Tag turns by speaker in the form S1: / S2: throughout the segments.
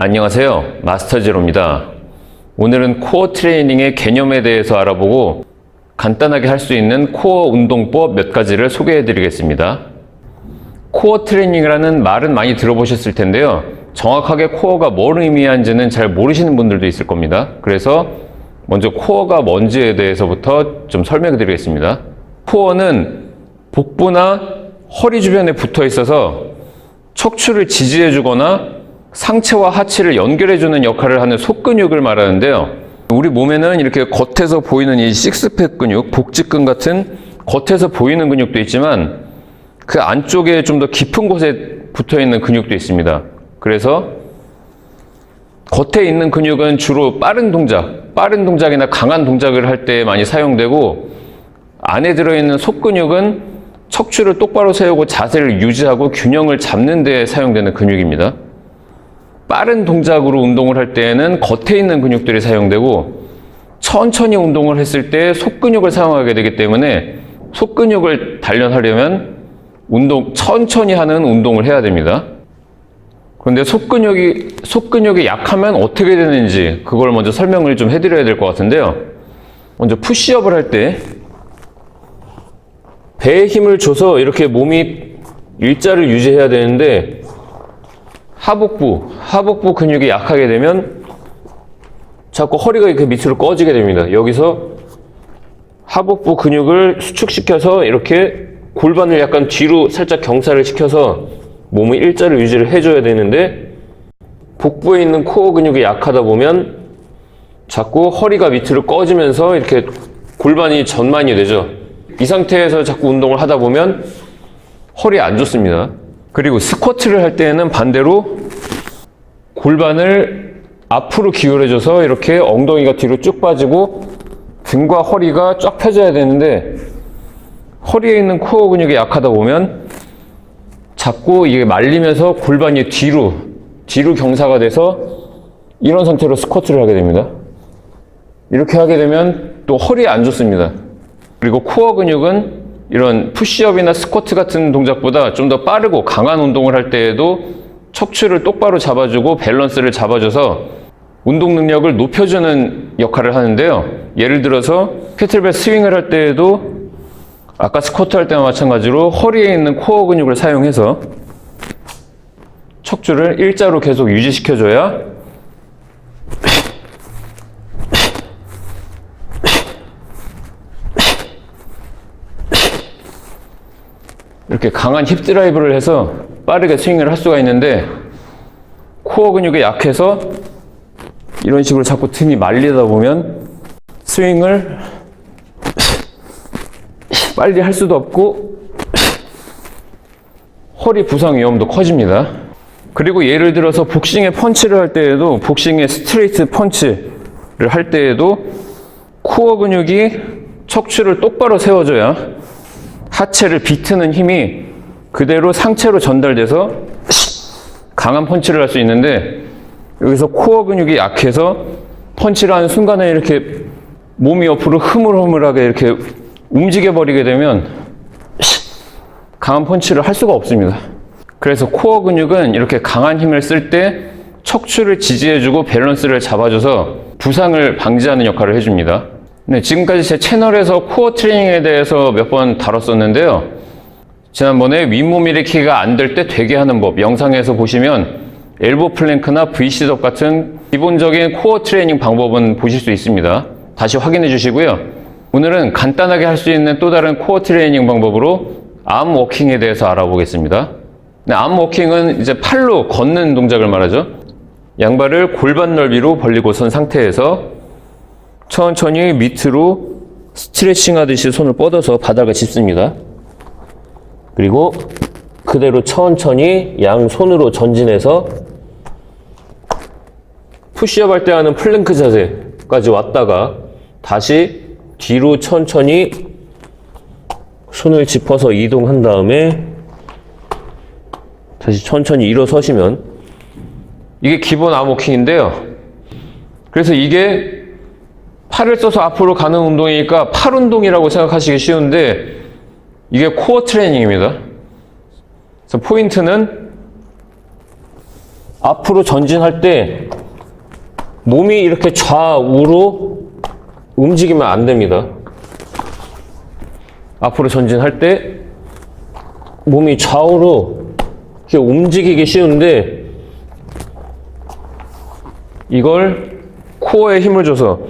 S1: 안녕하세요. 마스터제로입니다. 오늘은 코어 트레이닝의 개념에 대해서 알아보고 간단하게 할 수 있는 코어 운동법 몇 가지를 소개해 드리겠습니다. 코어 트레이닝이라는 말은 많이 들어보셨을 텐데요. 정확하게 코어가 뭘 의미하는지는 잘 모르시는 분들도 있을 겁니다. 그래서 먼저 코어가 뭔지에 대해서부터 좀 설명해 드리겠습니다. 코어는 복부나 허리 주변에 붙어 있어서 척추를 지지해 주거나 상체와 하체를 연결해 주는 역할을 하는 속근육을 말하는데요. 우리 몸에는 이렇게 겉에서 보이는 이 식스팩 근육, 복직근 같은 겉에서 보이는 근육도 있지만 그 안쪽에 좀 더 깊은 곳에 붙어 있는 근육도 있습니다. 그래서 겉에 있는 근육은 주로 빠른 동작, 빠른 동작이나 강한 동작을 할 때 많이 사용되고 안에 들어있는 속근육은 척추를 똑바로 세우고 자세를 유지하고 균형을 잡는 데 사용되는 근육입니다. 빠른 동작으로 운동을 할 때에는 겉에 있는 근육들이 사용되고 천천히 운동을 했을 때 속근육을 사용하게 되기 때문에 속근육을 단련하려면 운동 천천히 하는 운동을 해야 됩니다. 그런데 속근육이 속근육이 약하면 어떻게 되는지 그걸 먼저 설명을 좀 해드려야 될 것 같은데요. 먼저 푸시업을 할 때 배에 힘을 줘서 이렇게 몸이 일자를 유지해야 되는데 하복부 하복부 근육이 약하게 되면 자꾸 허리가 이렇게 밑으로 꺼지게 됩니다. 여기서 하복부 근육을 수축시켜서 이렇게 골반을 약간 뒤로 살짝 경사를 시켜서 몸의 일자를 유지를 해줘야 되는데 복부에 있는 코어 근육이 약하다 보면 자꾸 허리가 밑으로 꺼지면서 이렇게 골반이 전만이 되죠. 이 상태에서 자꾸 운동을 하다 보면 허리 안 좋습니다. 그리고 스쿼트를 할 때는 반대로 골반을 앞으로 기울여줘서 이렇게 엉덩이가 뒤로 쭉 빠지고 등과 허리가 쫙 펴져야 되는데 허리에 있는 코어 근육이 약하다 보면 자꾸 이게 말리면서 골반이 뒤로 뒤로 경사가 돼서 이런 상태로 스쿼트를 하게 됩니다. 이렇게 하게 되면 또 허리에 안 좋습니다. 그리고 코어 근육은 이런 푸시업이나 스쿼트 같은 동작보다 좀 더 빠르고 강한 운동을 할 때에도 척추를 똑바로 잡아주고 밸런스를 잡아줘서 운동 능력을 높여주는 역할을 하는데요. 예를 들어서 캐틀벨 스윙을 할 때에도 아까 스쿼트 할 때와 마찬가지로 허리에 있는 코어 근육을 사용해서 척추를 일자로 계속 유지시켜줘야 이렇게 강한 힙 드라이브를 해서 빠르게 스윙을 할 수가 있는데 코어 근육이 약해서 이런 식으로 자꾸 등이 말리다 보면 스윙을 빨리 할 수도 없고 허리 부상 위험도 커집니다. 그리고 예를 들어서 복싱의 펀치를 할 때에도 복싱의 스트레이트 펀치를 할 때에도 코어 근육이 척추를 똑바로 세워줘야 하체를 비트는 힘이 그대로 상체로 전달돼서 강한 펀치를 할 수 있는데 여기서 코어 근육이 약해서 펀치를 하는 순간에 이렇게 몸이 옆으로 흐물흐물하게 이렇게 움직여 버리게 되면 강한 펀치를 할 수가 없습니다. 그래서 코어 근육은 이렇게 강한 힘을 쓸 때 척추를 지지해주고 밸런스를 잡아줘서 부상을 방지하는 역할을 해줍니다. 네, 지금까지 제 채널에서 코어 트레이닝에 대해서 몇 번 다뤘었는데요. 지난번에 윗몸 일으키기가 안 될 때 되게 하는 법 영상에서 보시면 엘보 플랭크나 V시업 같은 기본적인 코어 트레이닝 방법은 보실 수 있습니다. 다시 확인해 주시고요. 오늘은 간단하게 할 수 있는 또 다른 코어 트레이닝 방법으로 암 워킹에 대해서 알아보겠습니다. 네, 암 워킹은 이제 팔로 걷는 동작을 말하죠. 양발을 골반 넓이로 벌리고 선 상태에서 천천히 밑으로 스트레칭 하듯이 손을 뻗어서 바닥을 짚습니다. 그리고 그대로 천천히 양손으로 전진해서 푸시업 할 때 하는 플랭크 자세까지 왔다가 다시 뒤로 천천히 손을 짚어서 이동한 다음에 다시 천천히 일어서시면 이게 기본 암워킹인데요. 그래서 이게 팔을 써서 앞으로 가는 운동이니까 팔 운동이라고 생각하시기 쉬운데 이게 코어 트레이닝입니다. 그래서 포인트는
S2: 앞으로 전진할 때 몸이 이렇게 좌우로 움직이면 안 됩니다. 앞으로 전진할 때 몸이 좌우로 이렇게 움직이기 쉬운데 이걸 코어에 힘을 줘서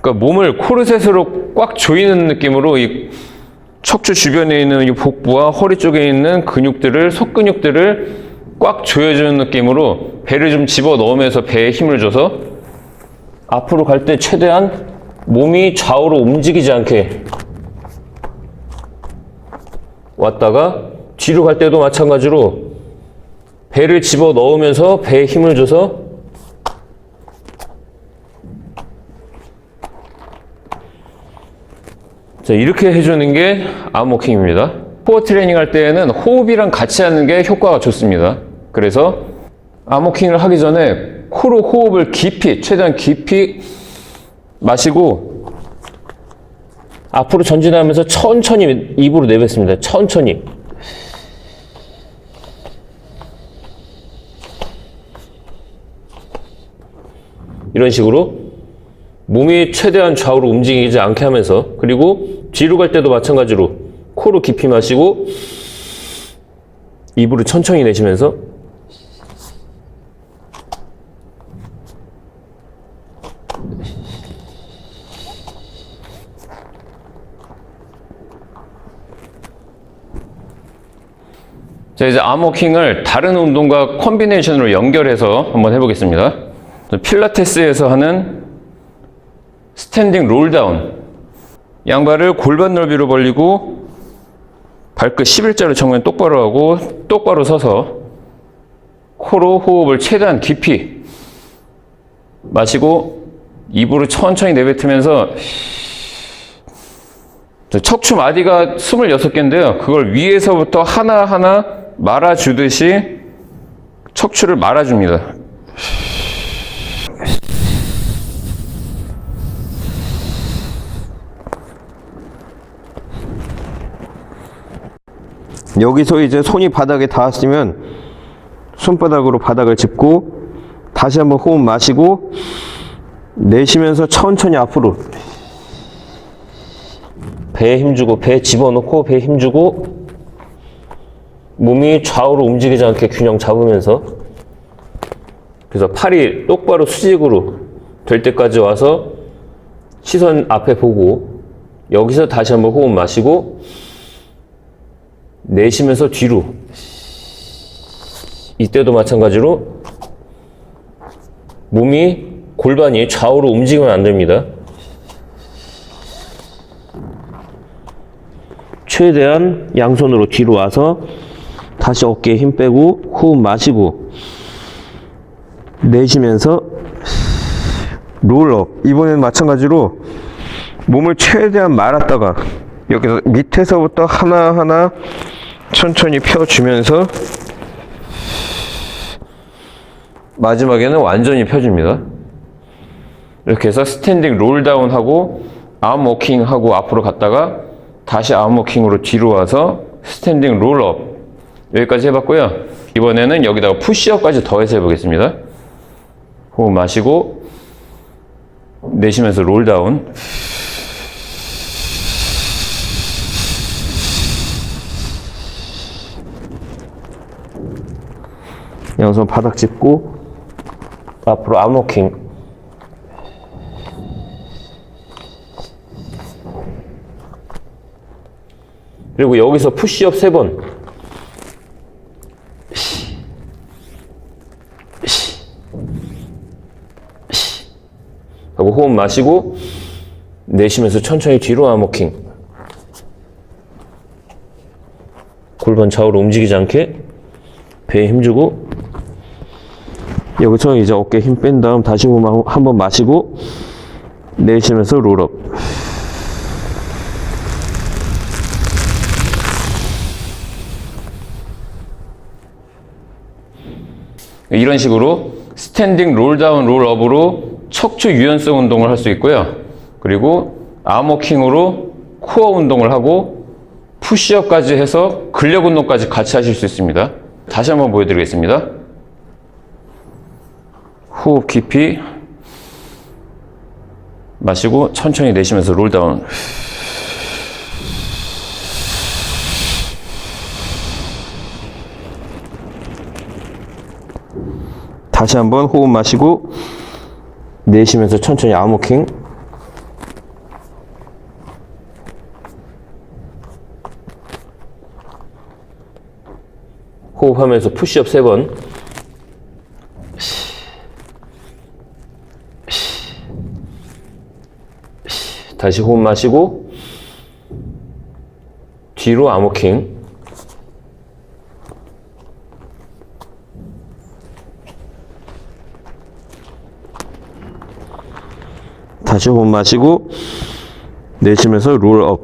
S2: 그러니까 몸을 코르셋으로 꽉 조이는 느낌으로 이 척추 주변에 있는 이 복부와 허리 쪽에 있는 근육들을 속근육들을 꽉 조여주는 느낌으로 배를 좀 집어 넣으면서 배에 힘을 줘서 앞으로 갈 때 최대한 몸이 좌우로 움직이지 않게 왔다가 뒤로 갈 때도 마찬가지로 배를 집어 넣으면서 배에 힘을 줘서 자, 이렇게 해주는 게 암워킹입니다. 코어 트레이닝 할 때에는 호흡이랑 같이 하는 게 효과가 좋습니다. 그래서 암워킹을 하기 전에 코로 호흡을 깊이, 최대한 깊이 마시고 앞으로 전진하면서 천천히 입으로 내뱉습니다. 천천히. 이런 식으로 몸이 최대한 좌우로 움직이지 않게 하면서 그리고 뒤로 갈 때도 마찬가지로 코로 깊이 마시고 입으로 천천히 내쉬면서
S1: 자, 이제 암워킹을 다른 운동과 컨비네이션으로 연결해서 한번 해보겠습니다. 필라테스에서 하는 스탠딩 롤다운. 양발을 골반 넓이로 벌리고 발끝 11자로 정면 똑바로 하고 똑바로 서서 코로 호흡을 최대한 깊이 마시고 입으로 천천히 내뱉으면서 저 척추 마디가 26개인데요. 그걸 위에서부터 하나하나 말아주듯이 척추를 말아줍니다.
S2: 여기서 이제 손이 바닥에 닿았으면 손바닥으로 바닥을 짚고 다시 한번 호흡 마시고 내쉬면서 천천히 앞으로. 배에 힘주고 배 집어넣고 배에 힘주고 몸이 좌우로 움직이지 않게 균형 잡으면서. 그래서 팔이 똑바로 수직으로 될 때까지 와서 시선 앞에 보고 여기서 다시 한번 호흡 마시고 내쉬면서 뒤로 이때도 마찬가지로 몸이 골반이 좌우로 움직이면 안 됩니다. 최대한 양손으로 뒤로 와서 다시 어깨에 힘 빼고 호흡 마시고 내쉬면서 롤업 이번에는 마찬가지로 몸을 최대한 말았다가 여기서 밑에서부터 하나하나 천천히 펴주면서
S1: 마지막에는 완전히 펴줍니다. 이렇게 해서 스탠딩 롤다운 하고 암워킹 하고 앞으로 갔다가 다시 암워킹으로 뒤로 와서 스탠딩 롤업 여기까지 해봤고요. 이번에는 여기다가 푸시업까지 더해서 해보겠습니다. 호흡 마시고 내쉬면서 롤다운
S2: 양손 바닥 짚고 앞으로 암워킹 그리고 여기서 푸시업 세 번. 하고 호흡 마시고 내쉬면서 천천히 뒤로 암워킹 골반 좌우로 움직이지 않게 배에 힘주고 여기서 이제 어깨 힘 뺀 다음 다시 한번 마시고 내쉬면서 롤업
S1: 이런 식으로 스탠딩 롤다운 롤업으로 척추 유연성 운동을 할 수 있고요. 그리고 암워킹으로 코어 운동을 하고 푸시업까지 해서 근력 운동까지 같이 하실 수 있습니다. 다시 한번 보여드리겠습니다.
S2: 호흡 깊이 마시고 천천히 내쉬면서 롤다운. 다시 한번 호흡 마시고 내쉬면서 천천히 아무킹. 호흡하면서 푸시업 세 번. 다시 호흡 마시고 뒤로 아모킹. 다시 호흡 마시고 내쉬면서 롤업